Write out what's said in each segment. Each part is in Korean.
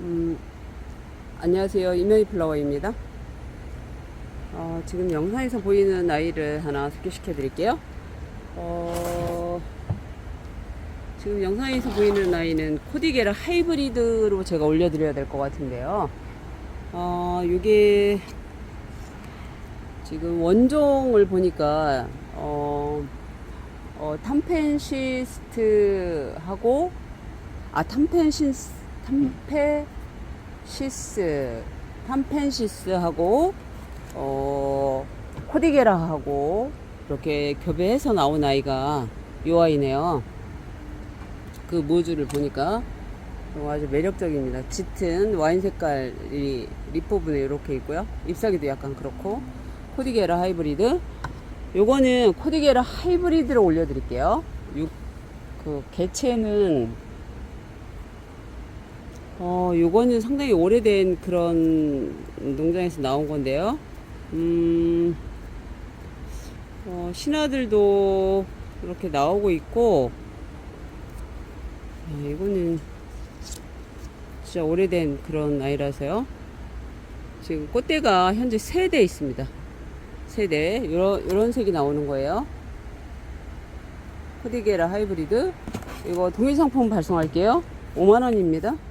음, 안녕하세요. 이면이 플라워입니다. 어, 지금 영상에서 보이는 아이를 하나 소개시켜 드릴게요. 어, 지금 영상에서 보이는 아이는 코디게라 하이브리드로 제가 올려드려야 될 것 같은데요. 어, 이게 지금 원종을 보니까 어, 어, 탐펜시스트하고 아 탐펜시스 탐페시스 탐펜시스하고 어 코디게라하고 이렇게 교배해서 나온 아이가 요 아이네요. 그 모주를 보니까 어, 아주 매력적입니다. 짙은 와인 색깔이 립 부분에 이렇게 있고요. 잎사귀도 약간 그렇고 코디게라 하이브리드. 요거는 코디게라 하이브리드로 올려드릴게요. 요- 그 개체는 어, 요거는 상당히 오래된 그런 농장에서 나온 건데요. 음, 어, 신화들도 이렇게 나오고 있고, 아, 이거는 진짜 오래된 그런 아이라서요. 지금 꽃대가 현재 세대 있습니다. 세 대. 요런, 요런 색이 나오는 거예요. 코디게라 하이브리드. 이거 동일 상품 발송할게요. 5만원입니다.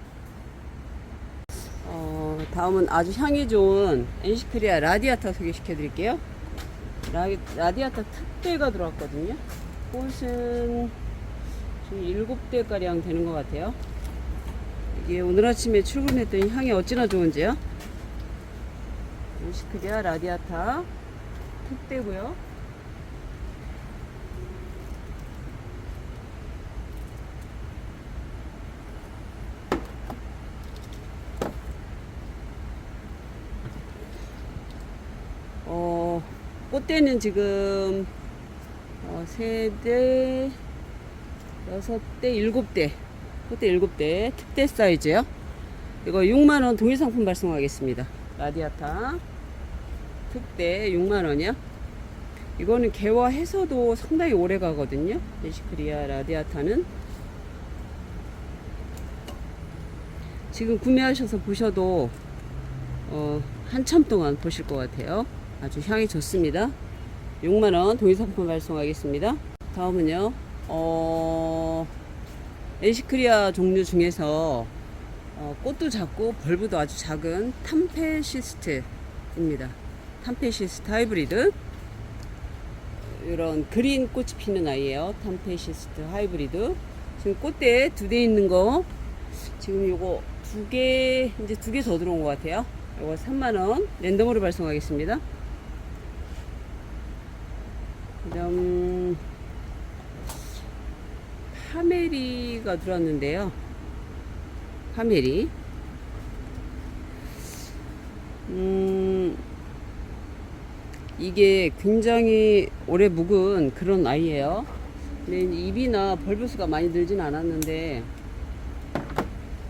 어, 다음은 아주 향이 좋은 엔시크리아 라디아타 소개시켜 드릴게요. 라, 라디아타 특대가 들어왔거든요. 꽃은 지금 7대가량 되는 것 같아요. 이게 오늘 아침에 출근했더니 향이 어찌나 좋은지요. 엔시크리아 라디아타 특대고요. 어, 꽃대는 지금 어, 세대, 여섯 대, 일곱 대, 꽃대 일곱 대, 특대 사이즈요. 이거 6만 원 동일 상품 발송하겠습니다. 라디아타 특대 6만 원이요. 이거는 개화해서도 상당히 오래 가거든요. 데시크리아 라디아타는 지금 구매하셔서 보셔도 어, 한참 동안 보실 것 같아요. 아주 향이 좋습니다. 6만원 동일상품 발송하겠습니다. 다음은요, 어, 에시크리아 종류 중에서 어, 꽃도 작고 벌브도 아주 작은 탐페시스트입니다. 탐페시스트 하이브리드. 이런 그린 꽃이 피는 아이예요. 탐페시스트 하이브리드. 지금 꽃대 두 대 있는 거 지금 요거 두 개, 이제 두 개 더 들어온 것 같아요. 요거 3만 원 랜덤으로 발송하겠습니다. 그 다음, 파메리가 들어왔는데요. 파메리. 음, 이게 굉장히 오래 묵은 그런 아이예요. 근데 입이나 벌브수가 많이 늘진 않았는데,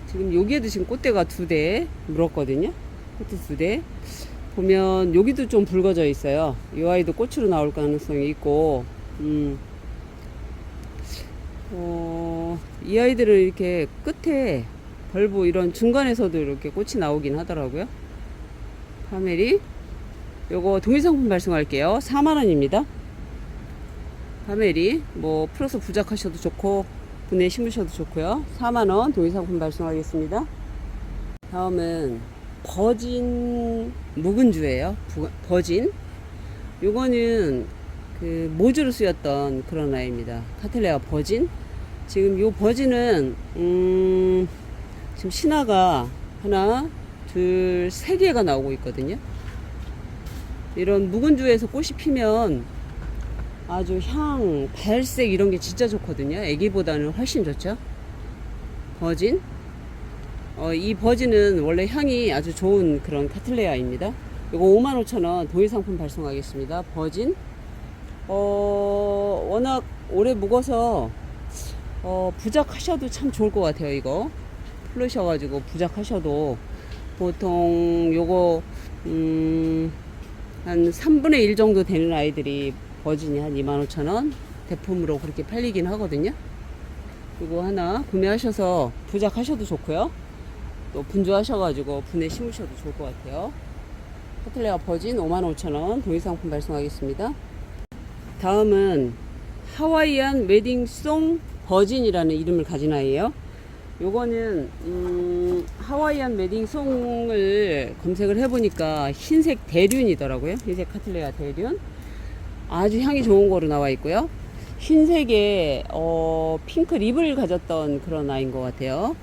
지금 여기에도 지금 꽃대가 두 대 물었거든요. 꽃대 두 대. 보면 여기도 좀 붉어져 있어요. 이 아이도 꽃으로 나올 가능성이 있고, 음, 어, 이 아이들은 이렇게 끝에 벌브 이런 중간에서도 이렇게 꽃이 나오긴 하더라고요. 파메리. 요거 동일상품 발송할게요. 4만원입니다. 파메리. 뭐, 풀어서 부작하셔도 좋고, 분해 심으셔도 좋고요. 4만원 동일상품 발송하겠습니다. 다음은 버진 묵은주예요. 부- 버진. 요거는 그 모주로 쓰였던 그런 아이입니다. 카텔레아 버진. 지금 요 버진은 음 지금 신화가 하나, 둘, 세 개가 나오고 있거든요. 이런 묵은주에서 꽃이 피면 아주 향, 발색 이런 게 진짜 좋거든요. 애기보다는 훨씬 좋죠. 버진. 어, 이 버진은 원래 향이 아주 좋은 그런 카틀레아입니다. 이거 55,000원 동일 상품 발송하겠습니다. 버진. 어, 워낙 오래 묵어서 어, 부작하셔도 참 좋을 것 같아요. 이거 풀으셔가지고 부작하셔도 보통 요거 음, 한 3분의 1 정도 되는 아이들이 버진이 한 25,000원 대품으로 그렇게 팔리긴 하거든요. 이거 하나 구매하셔서 부작하셔도 좋고요. 또 분주하셔가지고 분에 심으셔도 좋을 것 같아요. 카틀레아 버진 55,000원 동의상품 발송하겠습니다. 다음은 하와이안 웨딩송 버진이라는 이름을 가진 아이예요. 요거는 음, 하와이안 웨딩송을 검색을 해보니까 흰색 대륜이더라고요. 흰색 카틀레아 대륜. 아주 향이 좋은 거로 나와 있고요. 흰색에 어, 핑크 립을 가졌던 그런 아이인 것 같아요.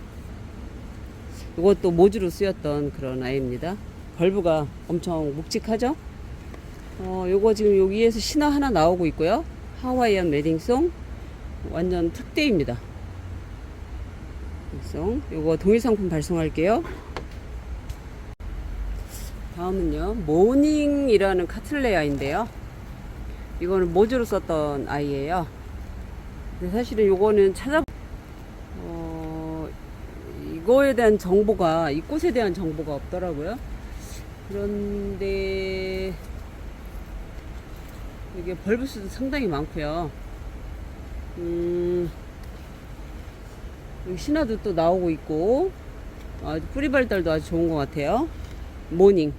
이것도 모주로 쓰였던 그런 아이입니다. 벌브가 엄청 묵직하죠? 어, 요거 지금 여기에서 신화 하나 나오고 있고요. 하와이안 웨딩송 완전 특대입니다. 웨딩송 요거 동일 상품 발송할게요. 다음은요. 모닝이라는 카틀레아인데요. 이거는 모주로 썼던 아이예요. 근데 사실은 요거는 찾아 어, 이거에 대한 정보가 이 꽃에 대한 정보가 없더라고요. 그런데 이게 벌브 수도 상당히 많고요. 음, 신화도 또 나오고 있고 아주 뿌리 발달도 아주 좋은 것 같아요. 모닝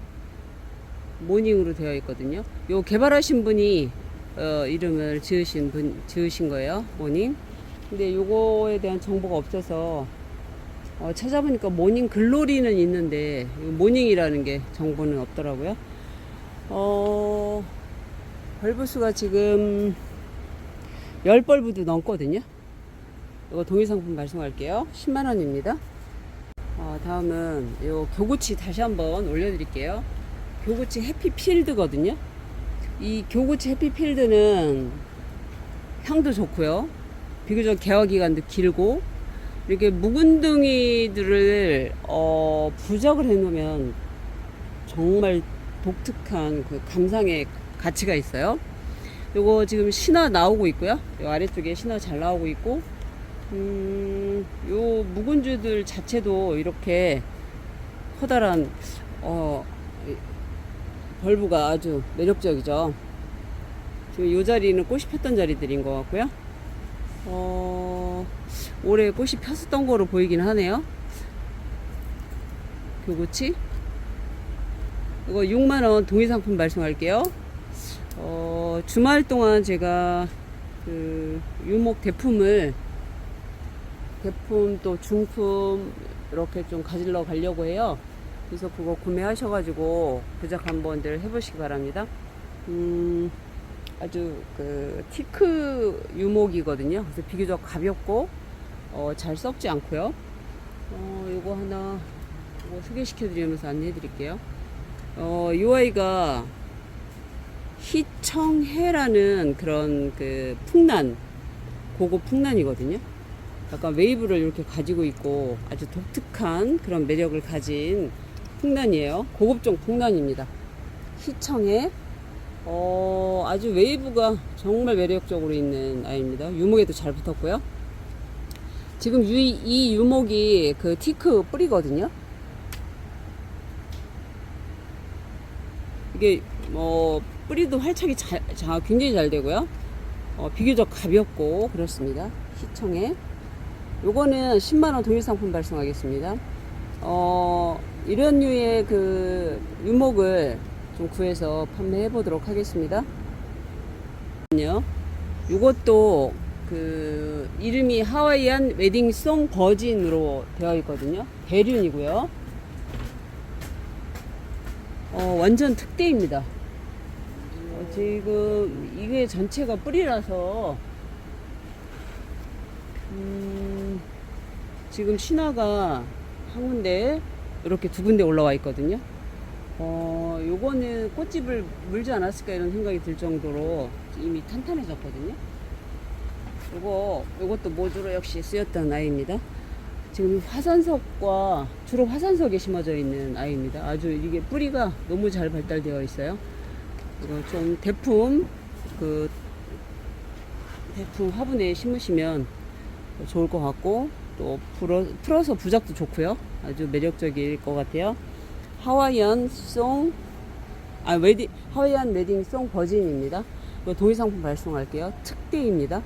모닝으로 되어 있거든요. 요 개발하신 분이 어, 이름을 지으신 분 지으신 거예요. 모닝. 근데 요거에 대한 정보가 없어서 어, 찾아보니까 모닝 글로리는 있는데 이 모닝이라는 게 정보는 없더라고요. 어, 벌브 수가 지금 10벌브도 넘거든요. 이거 동일 상품 발송할게요. 10만 원입니다. 어, 다음은 요 교구치 다시 한번 올려드릴게요. 교구치 해피필드거든요. 이 교구치 해피필드는 향도 좋고요. 비교적 개화 기간도 길고 이렇게 묵은둥이들을 어, 부적을 해놓으면 정말 독특한 그 감상의 가치가 있어요. 요거 지금 신화 나오고 있고요. 요 아래쪽에 신화 잘 나오고 있고, 음, 요 묵은주들 자체도 이렇게 커다란, 어, 이 벌브가 아주 매력적이죠. 지금 요 자리는 꽃이 폈던 자리들인 것 같고요. 어, 올해 꽃이 폈었던 거로 보이긴 하네요. 교구치. 이거 6만원 동의상품 발송할게요. 어, 주말 동안 제가 그 유목 대품을 대품 또 중품 이렇게 좀 가지러 가려고 해요. 그래서 그거 구매하셔가지고 부작 한번들 해보시기 바랍니다. 음, 아주 그 티크 유목이거든요. 그래서 비교적 가볍고 어, 잘 썩지 않고요. 어, 요거 하나 이거 소개시켜드리면서 안내해드릴게요. 어, 이 아이가 희청해라는 그런 그 풍란, 고급 풍란이거든요. 약간 웨이브를 이렇게 가지고 있고 아주 독특한 그런 매력을 가진 풍란이에요. 고급종 풍란입니다. 희청해. 어, 아주 웨이브가 정말 매력적으로 있는 아이입니다. 유목에도 잘 붙었고요. 지금 유, 이 유목이 그 티크 뿌리거든요. 이게 뭐 뿌리도 활착이 잘, 자, 굉장히 잘 되고요. 어, 비교적 가볍고 그렇습니다. 시청에 요거는 10만원 동일 상품 발송하겠습니다. 어, 이런 류의 그 유목을 좀 구해서 판매해 보도록 하겠습니다. 요 요것도 그 이름이 하와이안 웨딩송 버진으로 되어 있거든요. 대륜이고요. 어, 완전 특대입니다. 어, 지금 이게 전체가 뿌리라서 음, 지금 신화가 한 군데 이렇게 두 군데 올라와 있거든요. 어, 요거는 꽃집을 물지 않았을까 이런 생각이 들 정도로 이미 탄탄해졌거든요. 요거, 요것도 모주로 역시 쓰였던 아이입니다. 지금 화산석과 주로 화산석에 심어져 있는 아이입니다. 아주 이게 뿌리가 너무 잘 발달되어 있어요. 이거 좀 대품 그 대품 화분에 심으시면 좋을 것 같고 또 풀어, 풀어서 부작도 좋고요. 아주 매력적일 것 같아요. 하와이안 송, 아, 웨딩, 하와이안 웨딩 송 버진입니다. 동의상품 발송할게요. 특대입니다.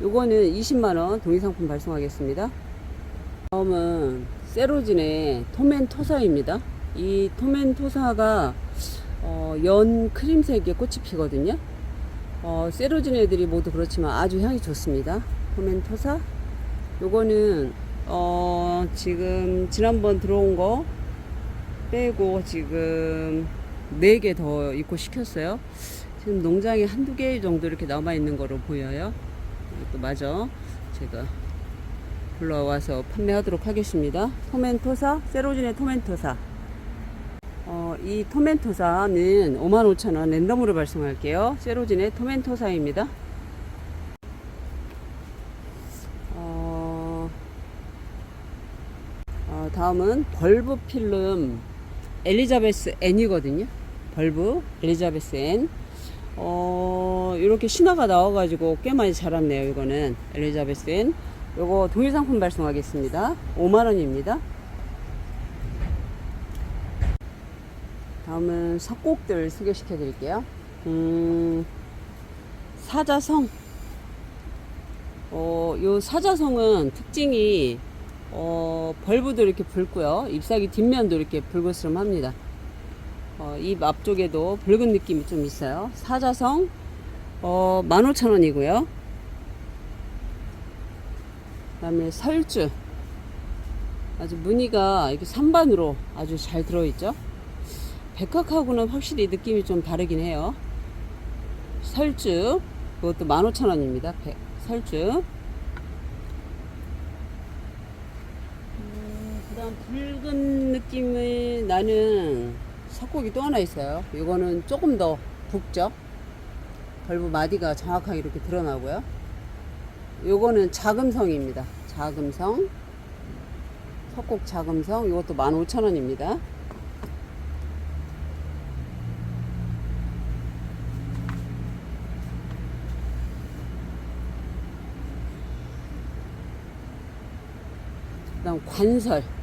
요거는 20만원 동의상품 발송하겠습니다. 다음은 세로진의 토멘토사입니다. 이 토멘토사가 어, 연 크림색의 꽃이 피거든요. 어, 세로진 애들이 모두 그렇지만 아주 향이 좋습니다. 토멘토사. 요거는 어, 지금 지난번 들어온 거 빼고 지금 4개 더 입고 시켰어요. 지금 농장에 한두 개 정도 이렇게 남아 있는 거로 보여요. 이것도 마저 제가 불러와서 판매하도록 하겠습니다. 토멘토사, 세로진의 토멘토사. 어, 이 토멘토사는 55,000원 랜덤으로 발송할게요. 세로진의 토멘토사입니다. 어, 어, 다음은 벌브 필름 엘리자베스 N이거든요. 벌브 엘리자베스 N. 어, 이렇게 신화가 나와가지고 꽤 많이 자랐네요. 이거는 엘리자베스 N. 요거 동일 상품 발송하겠습니다. 5만원입니다. 다음은 석곡들 소개시켜 드릴게요. 음, 사자성. 어, 요 사자성은 특징이, 어, 벌브도 이렇게 붉고요. 잎사귀 뒷면도 이렇게 붉으스름합니다. 어, 잎 앞쪽에도 붉은 느낌이 좀 있어요. 사자성, 어, 15,000원이고요. 그 다음에 설주. 아주 무늬가 이렇게 산반으로 아주 잘 들어있죠. 백학하고는 확실히 느낌이 좀 다르긴 해요. 설주. 그것도 15,000원입니다. 설주. 그 다음 붉은 느낌이 나는 석곡이 또 하나 있어요. 이거는 조금 더 붉죠. 벌브 마디가 정확하게 이렇게 드러나고요. 요거는 자금성입니다. 자금성. 석곡 자금성. 이것도 15,000원입니다. 그 다음 관설.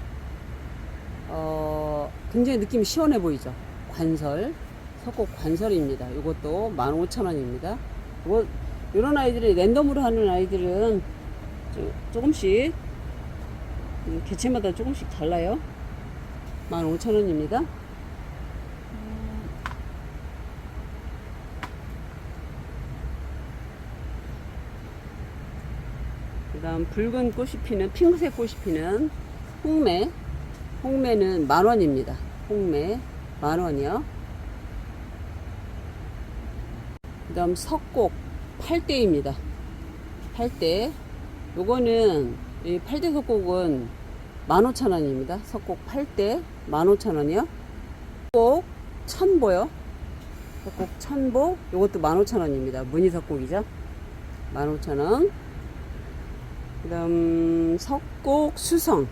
어, 굉장히 느낌이 시원해 보이죠? 관설. 석곡 관설입니다. 이것도 15,000원입니다. 이거, 이런 아이들이 랜덤으로 하는 아이들은 조, 조금씩, 음, 개체마다 조금씩 달라요. 15,000원입니다. 그 다음 붉은 꽃이 피는 핑크색 꽃이 피는 홍매 홍매는 만 원입니다. 홍매 만 원이요. 그 다음 석곡 8대입니다. 8대. 요거는 이 8대 석곡은 15,000원입니다. 석곡 8대 15,000원이요. 석곡 천보요. 석곡 천보 요것도 15,000원입니다. 무늬 석곡이죠. 15,000원. 그 다음 석곡 수성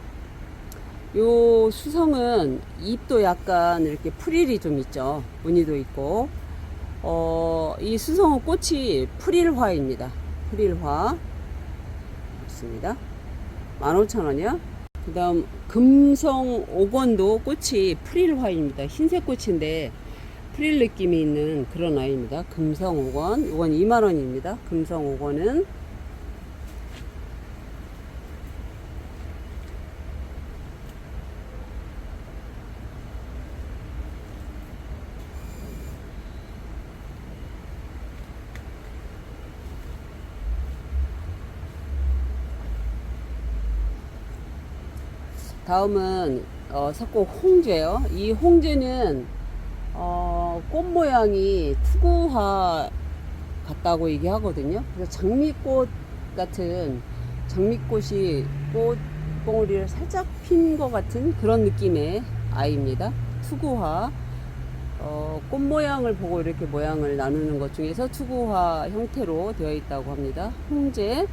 요 수성은 잎도 약간 이렇게 프릴이 좀 있죠. 무늬도 있고. 어, 이 수성은 꽃이 프릴화입니다. 프릴화. 맞습니다. 15,000원이요. 그 다음 금성 옥원도 꽃이 프릴화입니다. 흰색 꽃인데 프릴 느낌이 있는 그런 아이입니다. 금성 옥원 이건 2만원입니다. 금성 옥원은 다음은 어, 석곡 홍제요. 이 홍제는 어, 꽃 모양이 투구화 같다고 얘기하거든요. 그래서 장미꽃 같은 장미꽃이 꽃 봉우리를 살짝 핀 것 같은 그런 느낌의 아이입니다. 투구화. 어, 꽃 모양을 보고 이렇게 모양을 나누는 것 중에서 투구화 형태로 되어 있다고 합니다. 홍제.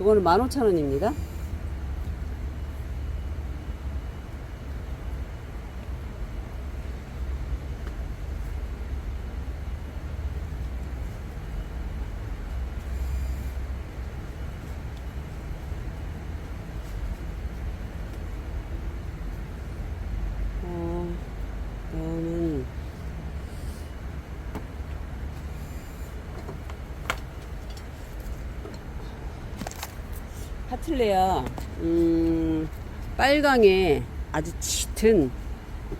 이거는 15,000원입니다. 어, 다음은 파틀레아 음, 빨강에 아주 짙은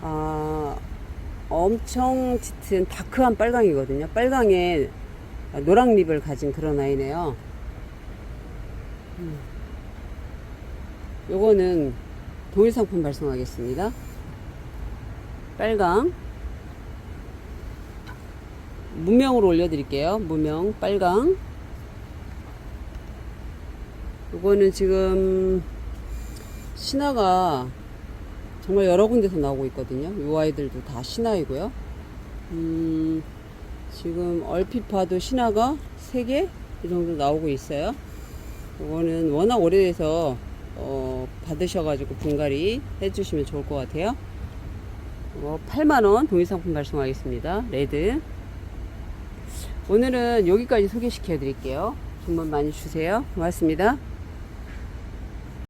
아, 엄청 짙은 다크한 빨강이거든요. 빨강에 노랑 립을 가진 그런 아이네요. 음. 요거는 동일 상품 발송하겠습니다. 빨강. 무명으로 올려드릴게요. 무명, 빨강. 요거는 지금 신화가 정말 여러 군데서 나오고 있거든요. 요 아이들도 다 신화이고요. 음, 지금 얼핏 봐도 신화가 3개? 이 정도 나오고 있어요. 이거는 워낙 오래돼서 어, 받으셔가지고 분갈이 해주시면 좋을 것 같아요. 이거 8만원 동일상품 발송하겠습니다. 레드. 오늘은 여기까지 소개시켜 드릴게요. 주문 많이 주세요. 고맙습니다.